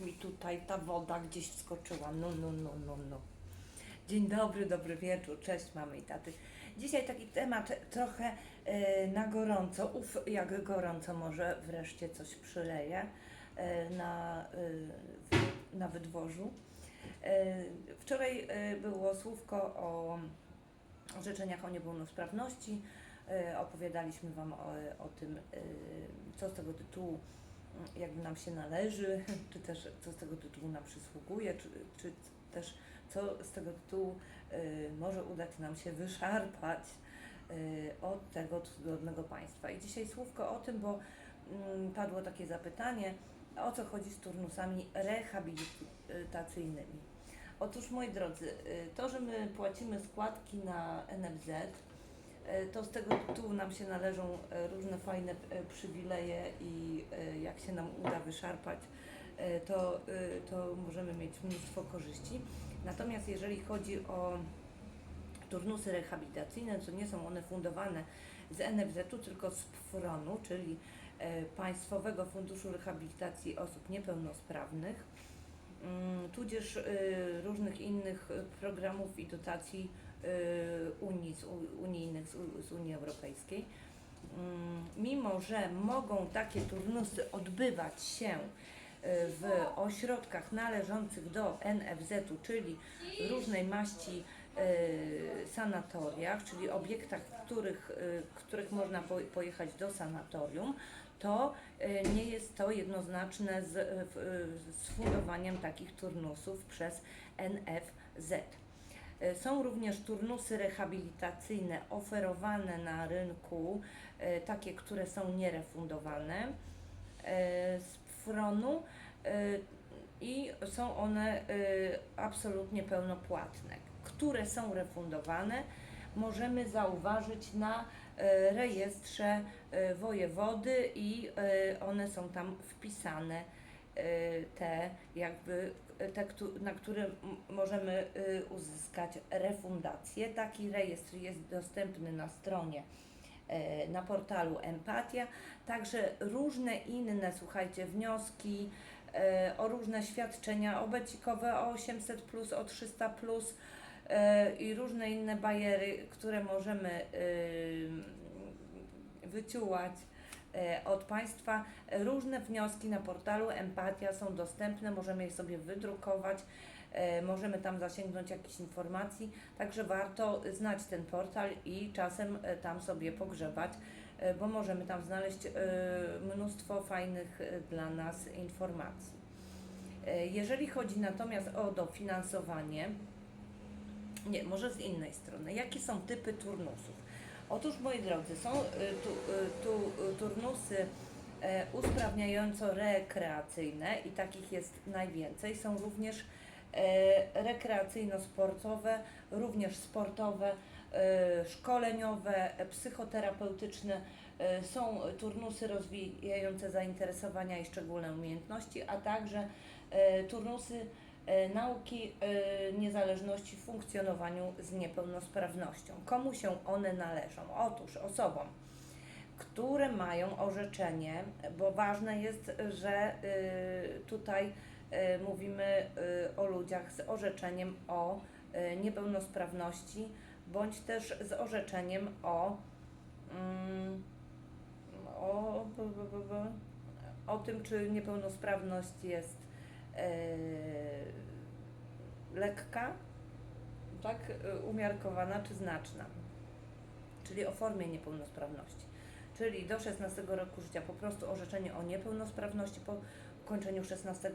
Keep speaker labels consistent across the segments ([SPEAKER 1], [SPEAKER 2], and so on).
[SPEAKER 1] mi tutaj ta woda gdzieś wskoczyła. No, no, no, no, no. Dzień dobry, dobry wieczór, cześć mamy i taty. Dzisiaj taki temat trochę e, na gorąco, uf, jak gorąco może wreszcie coś przyleje e, na, e, w, na wydworzu. Wczoraj było słówko o życzeniach o niepełnosprawności. E, Opowiadaliśmy Wam o, o tym, co z tego tytułu jakby nam się należy, czy też co z tego tytułu nam przysługuje, czy, czy też co z tego tytułu y, może udać nam się wyszarpać y, od tego cudownego państwa. I dzisiaj słówko o tym, bo mm, padło takie zapytanie, o co chodzi z turnusami rehabilitacyjnymi. Otóż moi drodzy, y, to, że my płacimy składki na NFZ, y, to z tego tytułu nam się należą y, różne fajne y, przywileje i jak się nam uda wyszarpać, to, to możemy mieć mnóstwo korzyści. Natomiast jeżeli chodzi o turnusy rehabilitacyjne, to nie są one fundowane z NFZ-u, tylko z PFRON-u, czyli e, Państwowego Funduszu Rehabilitacji Osób Niepełnosprawnych, mm, tudzież e, różnych innych e, programów i dotacji e, Unii, z, unijnych, z, Unii Europejskiej. Mm, Mimo, że mogą takie turnusy odbywać się e, w ośrodkach należących do NFZ-u, czyli różnej maści e, sanatoriach, czyli obiektach, w których, których można po, pojechać do sanatorium, to nie jest to jednoznaczne z, z fundowaniem takich turnusów przez NFZ. E, Są również turnusy rehabilitacyjne oferowane na rynku, e, takie, które są nierefundowane e, z fronu e, i są one absolutnie pełnopłatne. Które są refundowane, możemy zauważyć na rejestrze wojewody i one są tam wpisane te jakby e, te, na które możemy e, uzyskać refundację. Taki rejestr jest dostępny na stronie na portalu Empatia, także różne inne, słuchajcie, wnioski o różne świadczenia obecikowe o 800, plus, o 300 plus, i różne inne bariery, które możemy y, wyciułać od Państwa. Różne wnioski na portalu Empatia są dostępne, możemy je sobie wydrukować, e, możemy tam zasięgnąć jakichś informacji, także warto znać ten portal i czasem e, tam sobie pogrzebać, e, bo możemy tam znaleźć e, mnóstwo fajnych e, dla nas informacji. E, Jeżeli chodzi natomiast o dofinansowanie, nie, może z innej strony. Jakie są typy turnusów? Otóż, moi drodzy, są y, tu, y, tu y, turnusy e, usprawniająco-rekreacyjne i takich jest najwięcej. Są również e, rekreacyjno-sportowe, również sportowe, e, szkoleniowe, psychoterapeutyczne. Są turnusy rozwijające zainteresowania i szczególne umiejętności, a także turnusy nauki e, niezależności w funkcjonowaniu z niepełnosprawnością. Komu się one należą? Otóż osobom, które mają orzeczenie, bo ważne jest, że y, tutaj y, mówimy y, o ludziach z orzeczeniem o niepełnosprawności, bądź też z orzeczeniem o, mm, o, o tym, czy niepełnosprawność jest lekka, tak, y, umiarkowana czy znaczna, czyli o formie niepełnosprawności. Czyli do 16 roku życia po prostu orzeczenie o niepełnosprawności, po ukończeniu 16 y,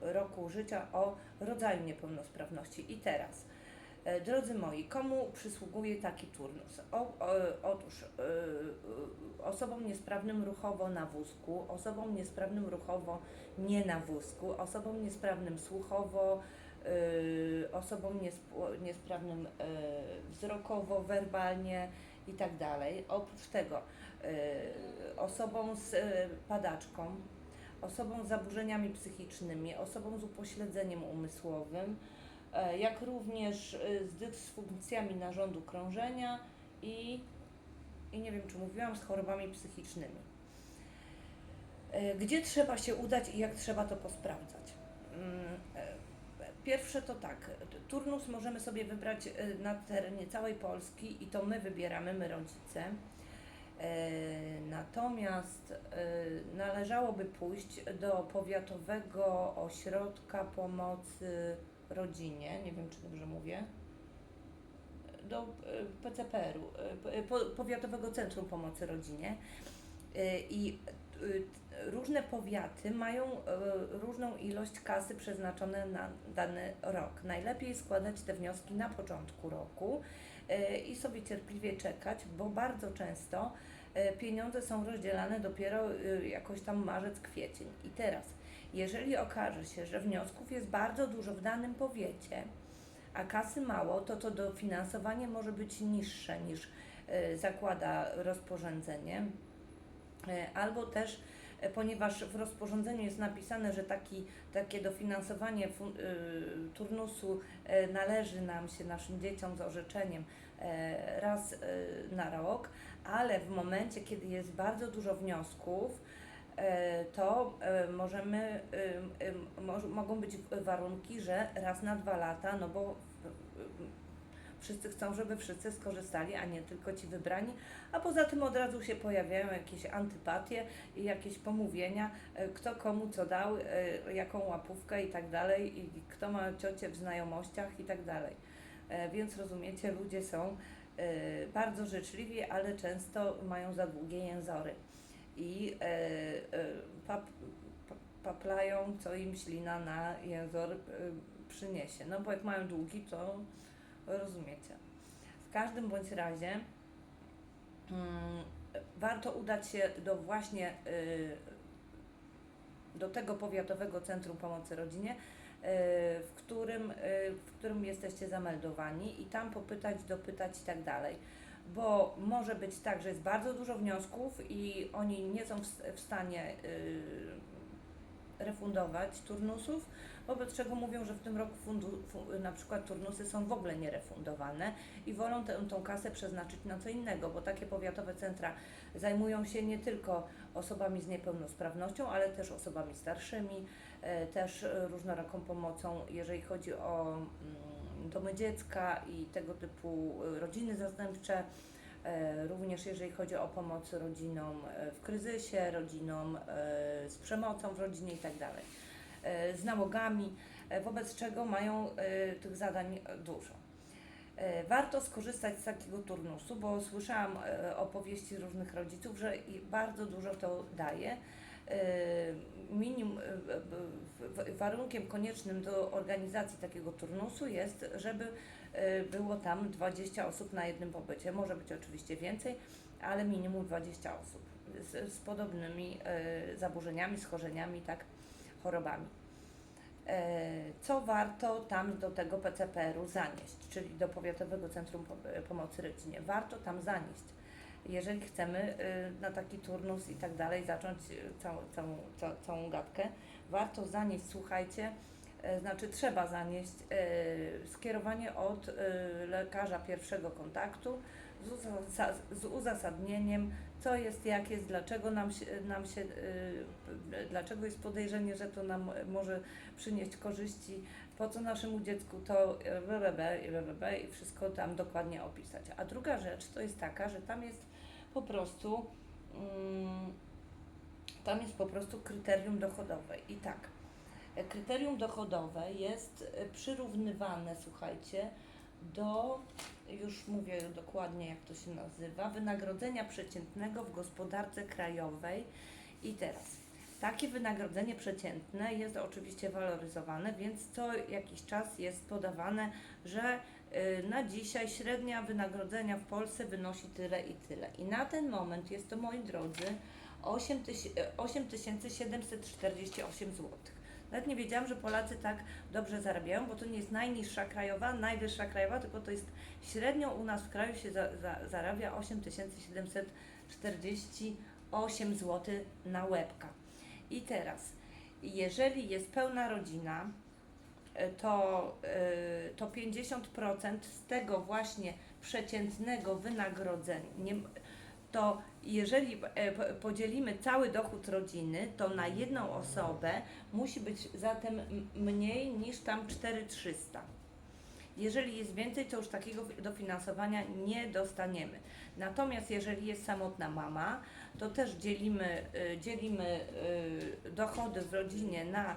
[SPEAKER 1] roku życia o rodzaju niepełnosprawności. I teraz, e, drodzy moi, komu przysługuje taki turnus? O, o, otóż y, osobom niesprawnym ruchowo na wózku, osobom niesprawnym ruchowo nie na wózku, osobom niesprawnym słuchowo, y, osobom niesp- niesprawnym y, wzrokowo, werbalnie i tak dalej. Oprócz tego y, osobom z y, padaczką, osobom z zaburzeniami psychicznymi, osobom z upośledzeniem umysłowym, e, jak również y, z dysfunkcjami narządu krążenia i, i nie wiem, czy mówiłam, z chorobami psychicznymi. E, Gdzie trzeba się udać i jak trzeba to posprawdzać? Mm, e, Pierwsze to tak, turnus możemy sobie wybrać e, na terenie całej Polski i to my wybieramy, my rodzice. E, Natomiast e, należałoby pójść do powiatowego ośrodka pomocy rodzinie, nie wiem czy dobrze mówię, do e, PCPR-u, e, po- Powiatowego Centrum Pomocy Rodzinie. E, I e, różne powiaty mają e, różną ilość kasy przeznaczone na dany rok. Najlepiej składać te wnioski na początku roku e, i sobie cierpliwie czekać, bo bardzo często e, pieniądze są rozdzielane dopiero e, jakoś tam marzec, kwiecień. I teraz, jeżeli okaże się, że wniosków jest bardzo dużo w danym powiecie, a kasy mało, to to dofinansowanie może być niższe niż e, zakłada rozporządzenie. E, Albo też, e, ponieważ w rozporządzeniu jest napisane, że taki, takie dofinansowanie turnusu należy nam się, naszym dzieciom z orzeczeniem raz na rok, ale w momencie, kiedy jest bardzo dużo wniosków, to e, możemy, moż, mogą być warunki, że raz na dwa lata, no bo wszyscy chcą, żeby wszyscy skorzystali, a nie tylko ci wybrani, a poza tym od razu się pojawiają jakieś antypatie i jakieś pomówienia, e, kto komu co dał, e, jaką łapówkę i tak dalej, i kto ma ciocię w znajomościach i tak dalej. E, Więc rozumiecie, ludzie są e, bardzo życzliwi, ale często mają za długie jęzory i e, e, pap, pa- paplają, co im ślina na jęzor e, przyniesie. No bo jak mają długi, to rozumiecie. W każdym bądź razie mm, warto udać się do właśnie y, do tego powiatowego centrum pomocy rodzinie, y, w którym, y, w którym jesteście zameldowani i tam popytać, dopytać i tak dalej. Bo może być tak, że jest bardzo dużo wniosków i oni nie są w, stanie y, refundować turnusów, wobec czego mówią, że w tym roku fundu, fu, na przykład turnusy są w ogóle nierefundowane i wolą tę, tą kasę przeznaczyć na co innego, bo takie powiatowe centra zajmują się nie tylko osobami z niepełnosprawnością, ale też osobami starszymi, e, też e, różnoraką pomocą, jeżeli chodzi o mm, domy dziecka i tego typu e, rodziny zastępcze. E, Również jeżeli chodzi o pomoc rodzinom e, w kryzysie, rodzinom z przemocą w rodzinie itd. e, z nałogami, wobec czego mają tych zadań dużo. Warto skorzystać z takiego turnusu, bo słyszałam opowieści różnych rodziców, że bardzo dużo to daje. E, Minim, w- warunkiem koniecznym do organizacji takiego turnusu jest, żeby e, było tam 20 osób na jednym pobycie. Może być oczywiście więcej, ale minimum 20 osób z, z podobnymi zaburzeniami, schorzeniami, tak, chorobami. E, Co warto tam do tego PCPR-u zanieść, czyli do Powiatowego Centrum Po- Pomocy Rodzinie? Warto tam zanieść, jeżeli chcemy y, na taki turnus i tak dalej zacząć y, całą, całą, ca- całą gadkę. Warto zanieść, słuchajcie, e, znaczy trzeba zanieść skierowanie od lekarza pierwszego kontaktu z, uzasa- z uzasadnieniem, co jest, jak jest, dlaczego nam się, nam się dlaczego jest podejrzenie, że to nam może przynieść korzyści, po co naszemu dziecku to BBB i wszystko tam dokładnie opisać. A druga rzecz to jest taka, że tam jest po prostu mm, tam jest po prostu kryterium dochodowe i tak. Kryterium dochodowe jest przyrównywane, słuchajcie, do, już mówię dokładnie jak to się nazywa, wynagrodzenia przeciętnego w gospodarce krajowej. I teraz, takie wynagrodzenie przeciętne jest oczywiście waloryzowane, więc co jakiś czas jest podawane, że na dzisiaj średnia wynagrodzenia w Polsce wynosi tyle i tyle. I na ten moment jest to, moi drodzy, 8 tyś- e, 8748 zł. Nawet nie wiedziałam, że Polacy tak dobrze zarabiają, bo to nie jest najniższa krajowa, najwyższa krajowa, tylko to jest średnio u nas w kraju się za, za, zarabia 8748 zł na łebka. I teraz, jeżeli jest pełna rodzina, to, e, to 50% z tego właśnie przeciętnego wynagrodzenia, to jeżeli e, po- podzielimy cały dochód rodziny, to na jedną osobę musi być zatem mniej niż tam 4300. Jeżeli jest więcej, to już takiego dofinansowania nie dostaniemy. Natomiast jeżeli jest samotna mama, to też dzielimy, dzielimy dochody w rodzinie na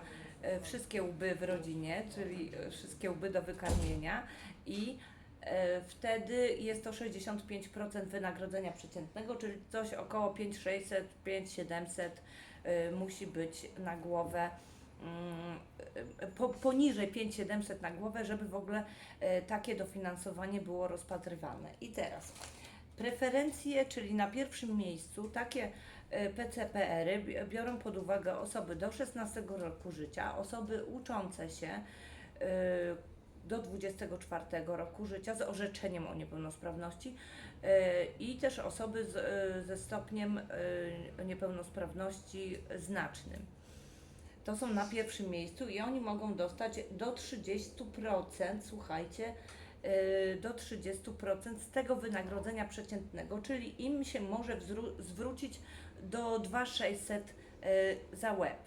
[SPEAKER 1] wszystkie łby w rodzinie, czyli y, wszystkie łby do wykarmienia i e, wtedy jest to 65% wynagrodzenia przeciętnego, czyli coś około 5600, 5700 y, musi być na głowę mm, po, poniżej 5700 na głowę, żeby w ogóle e, takie dofinansowanie było rozpatrywane. I teraz preferencje, czyli na pierwszym miejscu takie e, PCPR-y bi- biorą pod uwagę osoby do 16 roku życia, osoby uczące się e, do 24 roku życia z orzeczeniem o niepełnosprawności e, i też osoby z, e, ze stopniem e, niepełnosprawności znacznym. To są na pierwszym miejscu i oni mogą dostać do 30%, słuchajcie, do 30% z tego wynagrodzenia przeciętnego, czyli im się może zwrócić do 2600 yy, za łeb.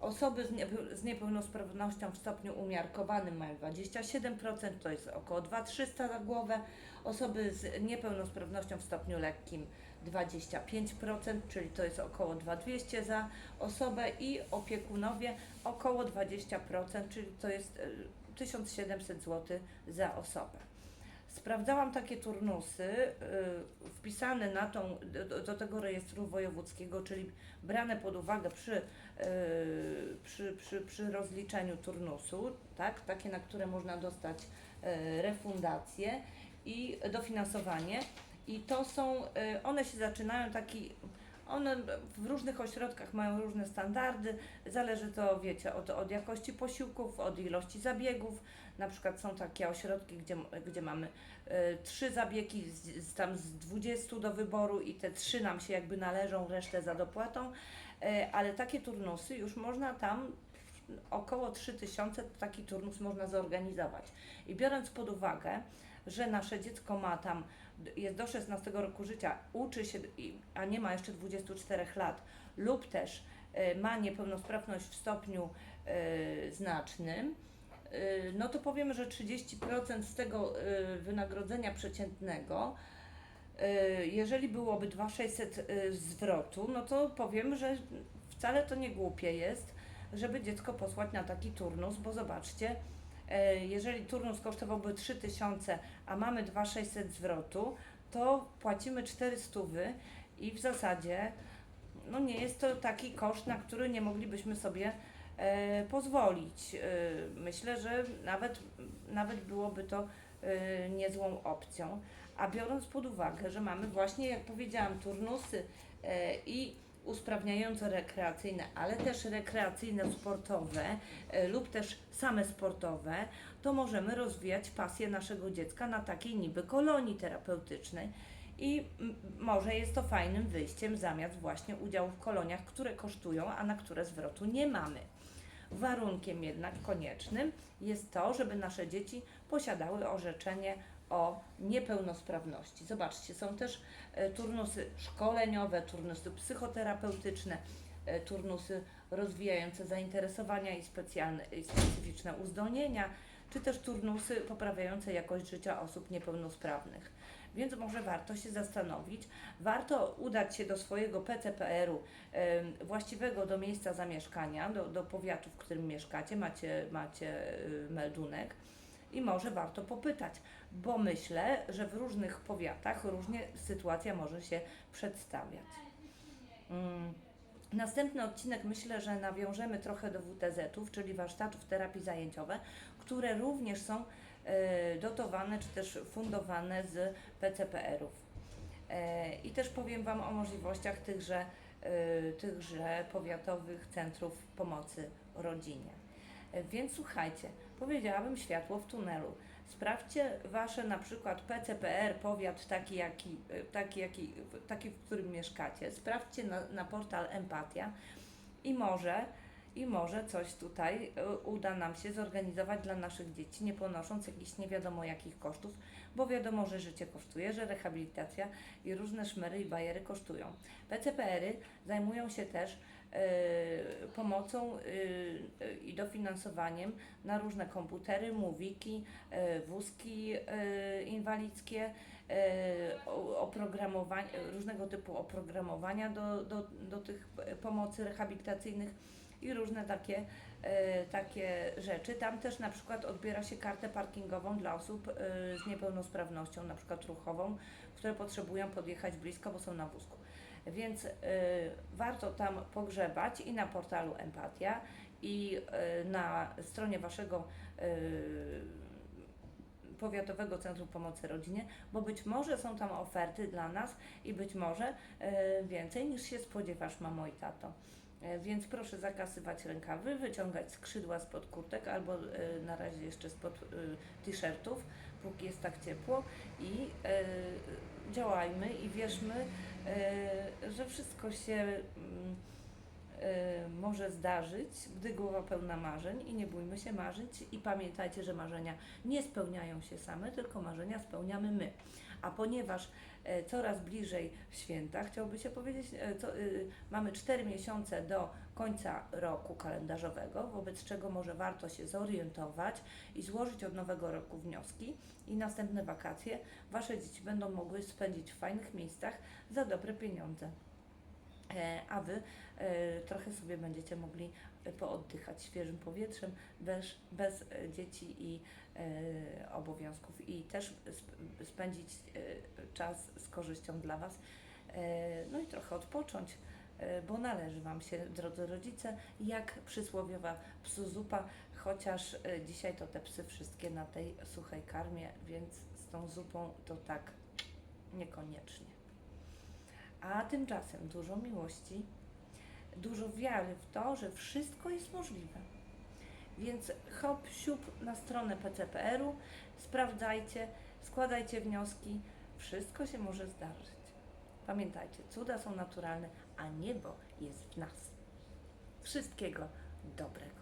[SPEAKER 1] Osoby z, niepeł- z niepełnosprawnością w stopniu umiarkowanym mają 27%, to jest około 2300 za głowę. Osoby z niepełnosprawnością w stopniu lekkim 25%, czyli to jest około 2200 za osobę i opiekunowie około 20%, czyli to jest e, 1700 zł za osobę. Sprawdzałam takie turnusy y, wpisane na tą, do, do tego rejestru wojewódzkiego, czyli brane pod uwagę przy, y, przy, przy, przy rozliczeniu turnusu, tak, takie, na które można dostać y, refundację i dofinansowanie. I to są, y, one się zaczynają taki, one w różnych ośrodkach mają różne standardy, zależy to, wiecie, od, od jakości posiłków, od ilości zabiegów. Na przykład są takie ośrodki, gdzie, gdzie mamy y, trzy zabiegi, z, z, tam z 20 do wyboru i te trzy nam się jakby należą, resztę za dopłatą, y, ale takie turnusy już można tam około 3000 taki turnus można zorganizować. I biorąc pod uwagę, że nasze dziecko ma tam, jest do 16 roku życia, uczy się, a nie ma jeszcze 24 lat, lub też y, ma niepełnosprawność w stopniu y, znacznym, y, no to powiemy, że 30% z tego wynagrodzenia przeciętnego, jeżeli byłoby 2600 y, zwrotu, no to powiemy, że wcale to nie głupie jest, żeby dziecko posłać na taki turnus, bo zobaczcie, e, jeżeli turnus kosztowałby 3000, a mamy 2600 zwrotu, to płacimy 400 i w zasadzie no nie jest to taki koszt, na który nie moglibyśmy sobie e, pozwolić. E, myślę, że nawet, nawet byłoby to e, niezłą opcją. A biorąc pod uwagę, że mamy właśnie, jak powiedziałam, turnusy e, i usprawniające rekreacyjne, ale też rekreacyjne sportowe e, lub też same sportowe, to możemy rozwijać pasję naszego dziecka na takiej niby kolonii terapeutycznej. I może jest to fajnym wyjściem zamiast właśnie udziału w koloniach, które kosztują, a na które zwrotu nie mamy. Warunkiem jednak koniecznym jest to, żeby nasze dzieci posiadały orzeczenie o niepełnosprawności. Zobaczcie, są też e, turnusy szkoleniowe, turnusy psychoterapeutyczne, e, turnusy rozwijające zainteresowania i, specjalne, i specyficzne uzdolnienia, czy też turnusy poprawiające jakość życia osób niepełnosprawnych. Więc może warto się zastanowić, warto udać się do swojego PCPR-u właściwego do miejsca zamieszkania, do, do powiatu, w którym mieszkacie, macie, macie y, meldunek i może warto popytać, bo myślę, że w różnych powiatach różnie sytuacja może się przedstawiać. Mm. Następny odcinek myślę, że nawiążemy trochę do WTZ-ów, czyli warsztatów terapii zajęciowe, które również są e, dotowane czy też fundowane z PCPR-ów. E, I też powiem Wam o możliwościach tychże, e, tychże powiatowych centrów pomocy rodzinie. Więc słuchajcie, powiedziałabym światło w tunelu. Sprawdźcie Wasze na przykład PCPR, powiat taki, jaki, e, taki, jaki, taki w którym mieszkacie. Sprawdźcie na, na portal Empatia i może i może coś tutaj e, uda nam się zorganizować dla naszych dzieci, nie ponosząc jakichś nie wiadomo jakich kosztów, bo wiadomo, że życie kosztuje, że rehabilitacja i różne szmery i bajery kosztują. PCPR-y zajmują się też pomocą e, e, i dofinansowaniem na różne komputery, mówiki, wózki inwalidzkie, oprogramowanie, różnego typu oprogramowania do, do, do tych pomocy rehabilitacyjnych i różne takie, takie rzeczy. Tam też na przykład odbiera się kartę parkingową dla osób z niepełnosprawnością, na przykład ruchową, które potrzebują podjechać blisko, bo są na wózku. Więc e, warto tam pogrzebać i na portalu Empatia i e, na stronie waszego e, Powiatowego Centrum Pomocy Rodzinie, bo być może są tam oferty dla nas i być może e, więcej niż się spodziewasz, mamo i tato. E, Więc proszę zakasywać rękawy, wyciągać skrzydła spod kurtek albo e, na razie jeszcze spod e, t-shirtów, póki jest tak ciepło i e, działajmy i wierzmy, e, że wszystko się e, może zdarzyć, gdy głowa pełna marzeń i nie bójmy się marzyć i pamiętajcie, że marzenia nie spełniają się same, tylko marzenia spełniamy my. A ponieważ e, coraz bliżej święta, chciałoby się powiedzieć, e, co, y, mamy 4 miesiące do końca roku kalendarzowego, wobec czego może warto się zorientować i złożyć od nowego roku wnioski i następne wakacje Wasze dzieci będą mogły spędzić w fajnych miejscach za dobre pieniądze. E, a Wy e, trochę sobie będziecie mogli e, pooddychać świeżym powietrzem, bez, bez dzieci i e, obowiązków i też sp- spędzić e, czas z korzyścią dla Was. E, no i trochę odpocząć, e, bo należy Wam się, drodzy rodzice, jak przysłowiowa psu zupa, chociaż e, dzisiaj to te psy wszystkie na tej suchej karmie, więc z tą zupą to tak niekoniecznie. A tymczasem dużo miłości, dużo wiary w to, że wszystko jest możliwe. Więc hop, siup na stronę PCPR-u, sprawdzajcie, składajcie wnioski, wszystko się może zdarzyć. Pamiętajcie, cuda są naturalne, a niebo jest w nas. Wszystkiego dobrego.